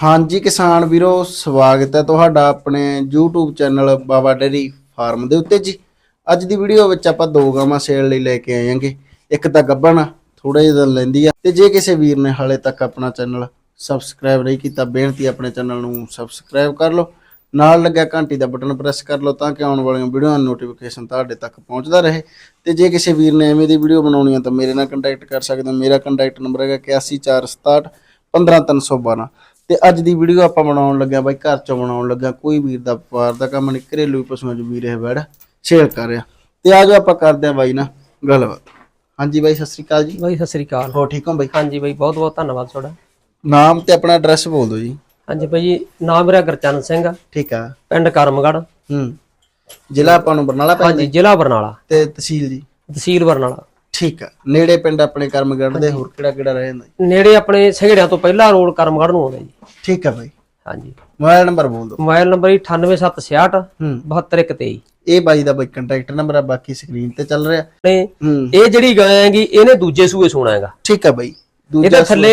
ਹਾਂਜੀ ਕਿਸਾਨ ਵੀਰੋ, ਸਵਾਗਤ ਹੈ ਤੁਹਾਡਾ ਆਪਣੇ YouTube channel Baba dairy farm ਦੇ ਉੱਤੇ ਜੀ। ਅੱਜ ਦੀ ਵੀਡੀਓ ਵਿੱਚ ਆਪਾਂ ਦੋ ਗਾਵਾਂ ਸੇਲ ਲਈ ਲੈ ਕੇ ਆਏਾਂਗੇ। ਇੱਕ ਤਾਂ ਗੱਬਣ ਥੋੜਾ ਜਿਹਾ ਦਿਨ ਲੈਂਦੀ ਆ। ਤੇ ਜੇ ਕਿਸੇ ਵੀਰ ਨੇ ਹਾਲੇ ਤੱਕ ਆਪਣਾ ਚੈਨਲ ਸਬਸਕ੍ਰਾਈਬ ਨਹੀਂ ਕੀਤਾ, ਬੇਨਤੀ ਆਪਣੇ ਚੈਨਲ ਨੂੰ ਸਬਸਕ੍ਰਾਈਬ ਕਰ ਲਓ। ਨਾਲ ਲੱਗਿਆ ਘੰਟੀ ਦਾ ਬਟਨ ਪ੍ਰੈਸ ਕਰ ਲਓ ਤਾਂ ਕਿ ਆਉਣ ਵਾਲੀਆਂ ਵੀਡੀਓਆਂ ਦੀ ਨੋਟੀਫਿਕੇਸ਼ਨ ਤੁਹਾਡੇ ਤੱਕ ਪਹੁੰਚਦਾ ਰਹੇ। ਤੇ ਜੇ ਕਿਸੇ ਵੀਰ ਨੇ ਐਵੇਂ ਦੀ ਵੀਡੀਓ ਬਣਾਉਣੀ ਹੈ ਤਾਂ ਮੇਰੇ ਨਾਲ ਕੰਟੈਕਟ ਕਰ ਸਕਦੇ ਹੋ। ਮੇਰਾ ਕੰਟੈਕਟ ਨੰਬਰ ਹੈਗਾ 8146 15312 ਤੇ ਅੱਜ ਦੀ ਵੀਡੀਓ ਆਪਾਂ ਬਣਾਉਣ ਲੱਗਿਆ ਬਾਈ ਘਰ ਚੋਂ ਬਣਾਉਣ ਲੱਗਾ ਕੋਈ ਵੀਰ ਦਾ ਵਪਾਰ ਦਾ ਕੰਮ ਨਹੀਂ ਘਰੇਲੂ ਪਸ਼ੂਆਂ ਚ ਵੀਰ ਇਹ ਵੜ ਸ਼ੇਅਰ ਕਰ ਰਿਹਾ। ਤੇ ਆਜੋ ਆਪਾਂ ਕਰਦੇ ਆ ਬਾਈ ਨਾਲ ਗੱਲਬਾਤ। ਹਾਂਜੀ ਬਾਈ ਸਤਿ ਸ੍ਰੀ ਅਕਾਲ ਜੀ। ਬਾਈ ਸਤਿ ਸ੍ਰੀ ਅਕਾਲ। ਹੋ ਠੀਕ ਹੋ ਬਾਈ? ਹਾਂਜੀ ਬਾਈ ਬਹੁਤ ਬਹੁਤ ਧੰਨਵਾਦ ਤੁਹਾਡਾ। ਨਾਮ ਤੇ ਆਪਣਾ ਐਡਰੈਸ ਬੋਲ ਦਿਓ ਜੀ। ਹਾਂਜੀ ਬਾਈ ਜੀ ਨਾਮ ਮੇਰਾ ਗੁਰਚਰਨ ਸਿੰਘ ਆ। ਠੀਕ ਆ। ਪਿੰਡ ਕਰਮਗੜ੍ਹ। ਹੂੰ। ਜ਼ਿਲ੍ਹਾ ਆਪਾਂ ਨੂੰ ਬਰਨਾਲਾ ਪੈਂਦਾ ਹਾਂਜੀ ਜ਼ਿਲ੍ਹਾ ਬਰਨਾਲਾ। ਤੇ ਤਹਿਸੀਲ ਜੀ। ਤਹਿਸੀਲ ਬਰਨਾਲਾ। ਠੀਕ ਆ। ਨੇੜੇ ਪਿੰਡ ਆਪਣੇ ਕਰਮਗੜ੍ਹ ਦੇ ਹੋਰ ਕਿਹੜਾ ਕਿਹੜਾ ਰਹਿ ਜਾਂਦਾ? ਨੇੜੇ ਆਪਣੇ ਸਹੇੜਿਆਂ ਤੋਂ ਪਹਿਲਾ ਰੋਡ ਕਰਮਗੜ੍ਹ ਨੂੰ ਆਉਂਦਾ ਜੀ। ਠੀਕ ਆ ਬਾਈ। ਹਾਂਜੀ। ਮੋਬਾਈਲ ਨੰਬਰ ਬੋਲ ਦਿਓ। ਮੋਬਾਈਲ ਨੰਬਰ 98766 ਹੂੰ। 72123 ਇਹ ਬਾਈ ਦਾ ਬਾਈ ਕੰਟੈਕਟ ਨੰਬਰ ਆ ਬਾਕੀ ਸਕਰੀਨ ਤੇ ਚੱਲ ਰਿਹਾ। ਨੇ ਇਹ ਜਿਹੜੀ ਗਾਂ ਹੈਗੀ ਇਹਨੇ ਦੂਜੇ ਸੂਏ ਸੋਣਾ ਹੈਗਾ। ਠੀਕ ਆ ਬਾਈ। ਦੂਜਾ ਇਹਦੇ ਥੱਲੇ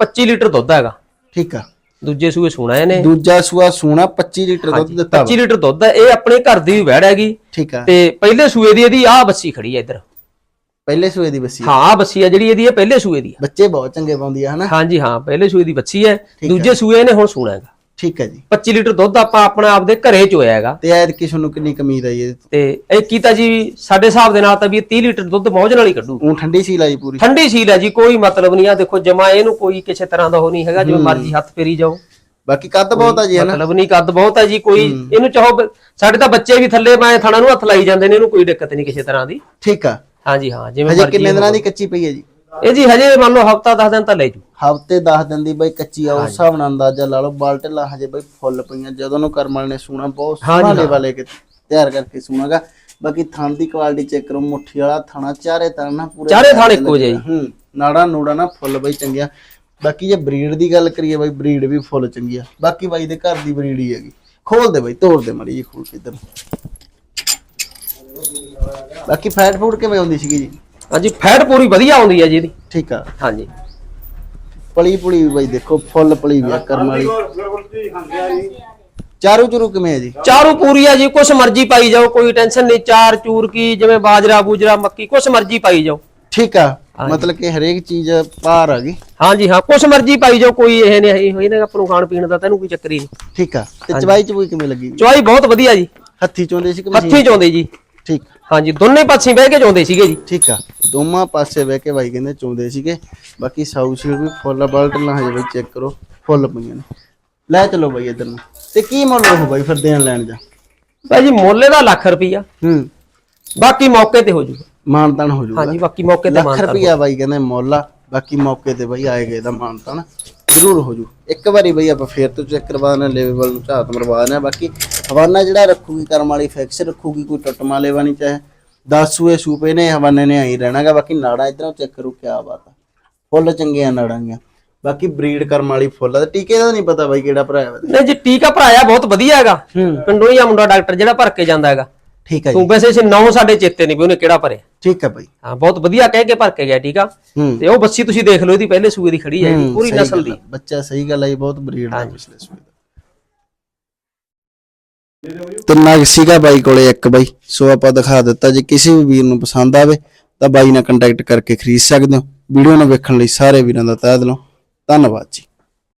25 ਲੀਟਰ ਦੁੱਧ ਹੈਗਾ। ਠੀਕ ਆ। ਦੂਜੇ ਸੂਏ ਸੋਣਾ ਇਹਨੇ। ਦੂਜਾ ਸੂਆ ਸੂਣਾ 25 ਲੀਟਰ ਦੁੱਧ ਦਿੱਤਾ ਵਾ। 25 ਲੀਟਰ ਦੁੱਧ ਹੈ ਇਹ ਆਪਣੇ ਘਰ ਦੀ ਵਹਿੜ ਹੈਗੀ। ਠੀਕ ਆ। ਤੇ ਪਹਿਲੇ ਸੂਏ ਦੀ ਇਹਦੀ ਆਹ ਬੱਸੀ ਖੜੀ ਹੈ ਇੱਧਰ। ਪਹਿਲੇ ਸੂਏ ਦੀ ਬੱਸੀ ਹਾਂ ਬੱਸੀ ਹੈ ਜਿਹੜੀ ਇਹਦੀ ਇਹ ਪਹਿਲੇ ਸੂਏ ਦੀ ਬੱਚੇ ਬਹੁਤ ਚੰਗੇ ਪਾਉਂਦੀ ਆ ਹਨਾ? ਹਾਂਜੀ ਹਾਂ ਪਹਿਲੇ ਸੂਏ ਦੀ ਬੱਚੀ ਹੈ। ਦੂਜੇ ਸੂਏ ਨੇ ਹੁਣ ਸੂਣਾ ਹੈਗਾ। ਠੀਕ ਹੈ ਜੀ। 25 ਲੀਟਰ ਦੁੱਧ ਆਪਾਂ ਆਪਣਾ ਆਪਦੇ ਘਰੇ ਚੋਇਆ ਹੈਗਾ। ਤੇ ਐਦ ਕਿ ਤੁਹਾਨੂੰ ਕਿੰਨੀ ਕਮੀਦ ਆਈ ਇਹ ਤੇ? ਇਹ ਕੀਤਾ ਜੀ ਸਾਡੇ ਹਿਸਾਬ ਦੇ ਨਾਲ ਤਾਂ ਵੀ ਇਹ 30 ਲੀਟਰ ਦੁੱਧ ਮੌਜ ਨਾਲ ਹੀ ਕੱਢੂ। ਉਹ ਠੰਡੀ ਸੀ ਲਾਈ ਪੂਰੀ। ਠੰਡੀ ਸੀਲ ਹੈ ਜੀ ਕੋਈ ਮਤਲਬ ਨਹੀਂ ਆ। ਦੇਖੋ ਜਮਾ ਇਹਨੂੰ ਕੋਈ ਕਿਸੇ ਤਰ੍ਹਾਂ ਦਾ ਉਹ ਨਹੀਂ ਹੈਗਾ ਜਿਵੇਂ ਮਰਜ਼ੀ ਹੱਥ ਫੇਰੀ ਜਾਓ। ਬਾਕੀ ਕੱਦ ਬਹੁਤ ਆ ਜੀ ਹਨਾ? ਮਤਲਬ ਨਹੀਂ ਕੱਦ ਬਹੁਤ ਹੈ ਜੀ ਕੋਈ ਇਹਨੂੰ ਚਾਹੋ ਬ- ਸਾਡੇ ਤਾਂ ਬੱਚੇ ਵੀ ਥੱਲੇ ਮੈਂ ਥਣਾ ਨੂੰ ਹੱਥ ਲਾਈ ਜਾਂਦੇ ਨੇ ਇਹਨੂੰ ਕੋਈ ਦਿੱਕਤ ਨਹੀਂ ਕਿਸੇ ਤਰ੍ਹਾਂ ਦੀ। ਠੀਕ ਆ। ਹਾਂਜੀ ਹਾਂ ਜਿਵੇਂ ਹਜੇ ਕਿੰਨੇ ਦਿਨਾਂ ਦੀ ਕੱਚੀ ਪਈ ਹੈ ਜੀ? ਇਹ ਜੀ ਹਜੇ ਮੰਨ ਲਓ ਹਫਤਾ 10 ਦਿਨ ਤਾਂ ਲੈ ਜੂ। ਹਫ਼ਤੇ 10 ਦਿਨ ਦੀ ਬਈ ਕੱਚੀ ਆ ਉਸ ਹਿਸਾਬ ਨਾਲ ਅੰਦਾਜ਼ਾ ਲਾ ਲਓ ਬਾਲਟਲਾ ਹਜੇ ਬਈ ਫੁੱਲ ਪਈਆਂ ਜਦੋਂ ਨੂੰ ਕਰਮ ਵਾਲੇ ਨੇ ਸੂਣਾ ਬਹੁਤ ਸੋਹਣਾ ਲੈਵਾ ਲੈ ਕੇ ਤਿਆਰ ਕਰਕੇ ਸੂਣਾਗਾ। ਬਾਕੀ ਥਣ ਦੀ ਕੁਆਲਿਟੀ ਚੈੱਕ ਕਰੋ ਮੁੱਠੀ ਵਾਲਾ ਥਣਾ ਚਾਰੇ ਤਣ ਨਾ ਪੂਰੇ ਚਾਰੇ ਥਣ ਇੱਕੋ ਜਿਹੇ। ਹੂੰ ਨਾੜਾ ਨੂੜਾ ਨਾ ਫੁੱਲ ਬਈ ਚੰਗਿਆ। ਬਾਕੀ ਜੇ ਬਰੀਡ ਦੀ ਗੱਲ ਕਰੀਏ ਬਈ ਬਰੀਡ ਵੀ ਫੁੱਲ ਚੰਗੀ ਆ। ਬਾਕੀ ਬਾਈ ਦੇ ਘਰ ਦੀ ਬਰੀਡ ਹੀ ਹੈਗੀ। ਖੋਲ ਦੇ ਬਈ ਤੋੜ ਦੇ ਮੜੀ ਜੀ ਖੋਲ ਕੇ ਇੱਧਰ। ਬਾਕੀ ਫੈਟ ਫੂਡ ਕਿਵੇਂ ਆਉਂਦੀ ਸੀਗੀ ਜੀ? ਹਾਂਜੀ ਫੈਟ ਪੂਰੀ ਵਧੀਆ ਆਉਂਦੀ ਹੈ ਜੀ ਇਹਦੀ। ਠੀਕ ਆ। ਹਾਂਜੀ। ਪਲੀ ਪੁਲੀ ਵੀ ਬਾਈ ਦੇਖੋ ਫੁੱਲ ਪਲੀ ਵੀ ਆ ਕਰਮ ਵਾਲੀ। ਚਾਰੂ ਚੁਰੂ ਕਿਵੇਂ ਹੈ ਜੀ? ਚਾਰੂ ਪੂਰੀ ਆ ਜੀ ਕੁਛ ਮਰਜ਼ੀ ਪਾਈ ਜਾਓ ਕੋਈ ਟੈਨਸ਼ਨ ਨਹੀਂ। ਚਾਰ ਚੂਰ ਕੀ ਜਿਵੇਂ ਬਾਜਰਾ ਬੂਜਰਾ ਮੱਕੀ ਕੁਛ ਮਰਜ਼ੀ ਪਾਈ ਜਾਓ। ਠੀਕ ਆ ਮਤਲਬ ਕਿ ਹਰੇਕ ਚੀਜ਼ ਪਾਰ ਆ ਗਈ। ਹਾਂਜੀ ਹਾਂ ਕੁਛ ਮਰਜ਼ੀ ਪਾਈ ਜਾਓ ਕੋਈ ਇਹ ਨਹੀਂ ਹੋਈ ਨਾ ਆਪਾਂ ਨੂੰ ਖਾਣ ਪੀਣ ਦਾ ਤੈਨੂੰ ਕੋਈ ਚੱਕਰ ਹੀ ਨਹੀਂ। ਠੀਕ ਆ ਤੇ ਚਵਾਈ ਚਵੂਈ ਕਿਵੇਂ ਲੱਗੀ? ਚੁਆਈ ਬਹੁਤ ਵਧੀਆ ਜੀ। ਹੱਥੀ ਚੋਂਦੇ ਸੀ ਕਿ ਹੱਥੀ ਚੋਂਦੇ ਜੀ। ਠੀਕ। ਹਾਂਜੀ ਦੋਨੇ ਪਾਸੇ ਬਹਿ ਕੇ ਚੋਂਦੇ ਸੀਗੇ ਜੀ। ਠੀਕ ਆ। ਦੋਵਾਂ ਪਾਸੇ ਬਹਿ ਕੇ ਬਾਈ ਕਹਿੰਦੇ ਚੋਂਦੇ ਸੀਗੇ। ਬਾਕੀ ਸਾਊ ਸ਼ੀਲ ਵੀ ਫੁੱਲ ਬਲਟ ਨਾ ਹਜੇ ਬਾਈ ਚੈੱਕ ਕਰੋ ਫੁੱਲ ਪਈਆਂ ਨੇ। ਲੈ ਚਲੋ ਬਾਈ ਇਧਰ ਨੂੰ। ਤੇ ਕੀ ਮੁੱਲ ਉਹ ਬਾਈ ਫਿਰ ਦੇਣ ਲੈਣ ਜਾ? ਭਾਈ ਜੀ ਮੁੱਲ ਦਾ ਲੱਖ ਰੁਪਈਆ। ਹੂੰ। ਬਾਕੀ ਮੌਕੇ ਤੇ ਹੋ ਜੂਗਾ। ਮਾਨਤਾਨ ਹੋ ਜਾਊਗਾ ਹਾਂਜੀ ਬਾਕੀ ਮੌਕੇ ਤੇ ਲੱਖ ਮਾਨਤਾ ਰੁਪਿਆ ਬਾਈ ਕਹਿੰਦੇ ਮੁੱਲ ਆ। ਬਾਕੀ ਮੌਕੇ ਤੇ ਬਾਈ ਆਏ ਗਏ ਦਾ ਮਾਨਤਾਨ। ਜ਼ਰੂਰ ਹੋ ਜੂ। ਇੱਕ ਵਾਰੀ ਬਈ ਆਪਾਂ ਫੇਰ ਤੋਂ ਚੈੱਕ ਕਰਵਾਉਣਾ ਲੈਵਲ ਨੂੰ ਝਾਤ ਮਰਵਾਉਣਾ ਬਾਕੀ ਹਵਾਨਾ ਜਿਹੜਾ ਰੱਖੂਗੀ ਕਰਮ ਵਾਲੀ ਫਿਕਸ ਰੱਖੂਗੀ ਕੋਈ ਟਟਮਾ ਲੈਵਾ ਨਹੀਂ ਚਾਹੇ 10 ਸੂਏ ਸੂਪੇ ਨੇ ਹਵਾਨੇ ਨੇ ਆਈ ਰਹਿਣਾਗਾ ਬਾਕੀ ਨਾੜਾ ਇਧਰੋਂ ਚੈੱਕ ਕਰੋ ਕਿਆ ਬਾਤ ਆ। ਫੁੱਲ ਚੰਗੀਆਂ ਬਾਕੀ ਬਰੀਡ ਕਰਮ ਵਾਲੀ ਫੁੱਲ ਆ ਤੇ ਟੀਕੇ ਦਾ ਨਹੀਂ ਪਤਾ ਬਾਈ ਕਿਹੜਾ ਭਰਾ ਹੈ ਨਹੀਂ ਜੀ ਟੀਕਾ ਭਰਾਇਆ ਬਹੁਤ ਵਧੀਆ ਹੈਗਾ। ਪਿੰਡੋਂ ਹੀ ਆ ਮੁੰਡਾ ਡਾਕਟਰ ਜਿਹੜਾ ਭਰ ਕੇ ਜਾਂਦਾ ਹੈਗਾ। ਠੀਕ ਹੈ ਜੀ। ਤੂੰ ਵੈਸੇ ਸੇ ਨੌ ਸਾਡੇ ਚੇਤੇ ਨਹੀਂ ਵੀ ਉਹਨੇ ਕਿਹੜਾ ਭਰਿਆ। ਠੀਕ ਹੈ ਬਾਈ। ਹਾਂ ਬਹੁਤ ਵਧੀਆ ਕਹਿ ਕੇ ਭਰ ਕੇ ਗਿਆ ਟੀਕਾ। ਹੂੰ। ਤੇ ਉਹ ਬੱਸੀ ਤੁਸੀਂ ਦੇਖ ਲਓ ਇਹਦੀ ਪਹਿਲੇ ਸੂਏ ਦੀ ਖੜੀ ਹੈ ਜੀ ਪੂਰੀ ਨਸਲ ਦੀ ਆ, ਬੱਚਾ ਸਹੀ ਗੱਲ ਹੈ ਬਹੁਤ ਬਰੀਡ ਦਾ ਪਿਛਲੇ ਸੂਏ ਦਾ। ਤਿੰਨਾ ਨਗ ਸੀਗਾ ਬਾਈ ਕੋਲੇ ਇੱਕ ਬਾਈ। ਸੋ ਆਪਾਂ ਦਿਖਾ ਦਿੱਤਾ ਜੇ ਕਿਸੇ ਵੀ ਵੀਰ ਨੂੰ ਪਸੰਦ ਆਵੇ, ਤਾਂ ਬਾਈ ਨਾਲ ਕੰਟੈਕਟ ਕਰਕੇ ਖਰੀਦ ਸਕਦੇ ਹੋ। ਵੀਡੀਓ ਨੂੰ ਵੇਖਣ ਲਈ ਸਾਰੇ ਵੀਰਾਂ ਦਾ ਤਹਿ ਦਿਲੋਂ ਧੰਨਵਾਦ ਜੀ।